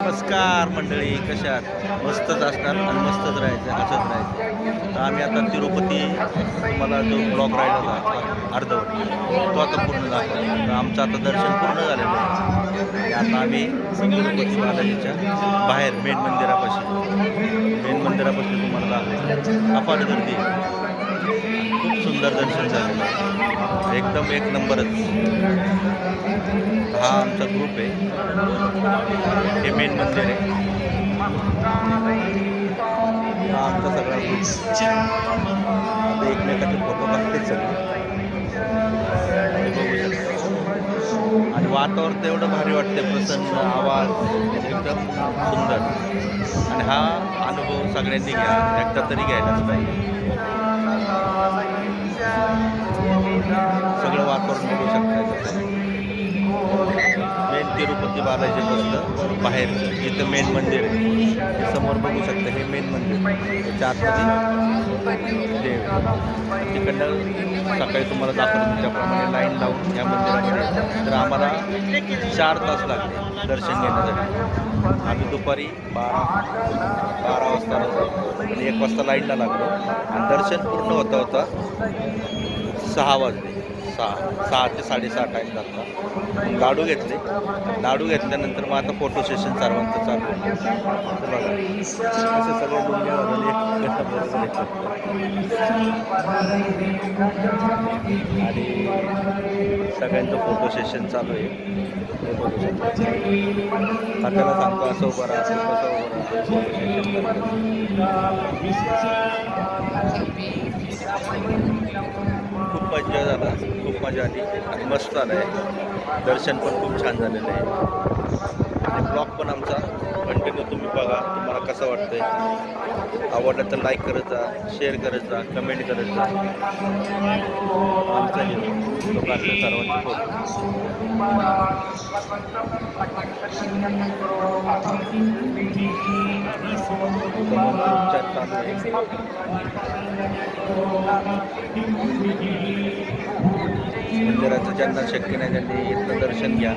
नमस्कार मंडळी कशात मस्तच असणार आणि मस्तच राहायचं हसत राहायचं. तर आम्ही आता तिरुपती मला जो ब्लॉक राहिला होता अर्धवट तो आता पूर्ण झाला. तर आमचं आता दर्शन पूर्ण झालेलं आहे. आता आम्ही तिरुपती बालाजीच्या बाहेर मेन मंदिरापाशी. मेन मंदिरापाशी तुम्हाला दाखवतो. अफाट गर्दी खूप सुंदर दर्शन झालेलं आहे. एकदम एक नंबरच. हा आमचा ग्रुप आहे. हे मेन मंदिर आहे. हा आमचा सगळा एकमेकाचे फोटो बघते सगळे. आणि वातावरण एवढं भारी वाटते प्रसन्न आवाज एकदम सुंदर. आणि हा अनुभव सगळ्यांनी घ्या एकदा तरी घ्यायलाच पाहिजे. तिरुपती बालाजी बसलं बाहेर. जिथं मेन मंदिर आहे. हे समोर बघू शकता हे मेन मंदिर. त्याच्या आतमध्ये देव तिकडनं सकाळी तुम्हाला दाखवलं त्याप्रमाणे लाईन लावून या मंदिरामध्ये. तर आम्हाला चार तास लागले दर्शन घेण्यासाठी. आम्ही दुपारी बारा बारा वाजता आणि एक वाजता लाईनला लागलो. आणि दर्शन पूर्ण होता होता सहा वाजले. सहा सहा ते साडेसहा टाईम लागला लाडू घेतले. लाडू घेतल्यानंतर मग आता फोटो सेशन सर्वांचं चालू आहे. बघा. असे सगळे डोंग्या आणि सगळ्यांचं फोटो सेशन चालू आहे. हे बघू सांगतो असं उभं राहतं कसं उभं राहा खूप मजा झाला. खूप मजा आली. आणि मस्त आलं आहे दर्शन पण खूप छान झालेलं आहे. आणि ब्लॉग पण आमचा. कंटिन्यू तुम्ही बघा. तुम्हाला कसं वाटतंय? आवडलं तर लाईक करत जा शेअर करत जा कमेंट करत जा. आमचा व्हिडिओ तो फोटो उपचार चालू आहे मंदिराचं ज्यांना शक्य नाही त्यांनी इथलं दर्शन घ्या.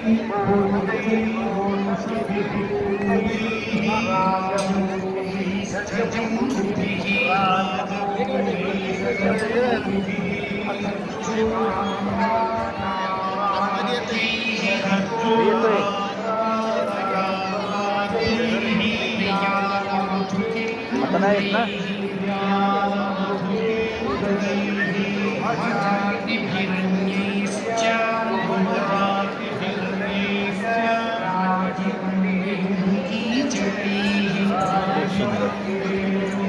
आता नाही येत ना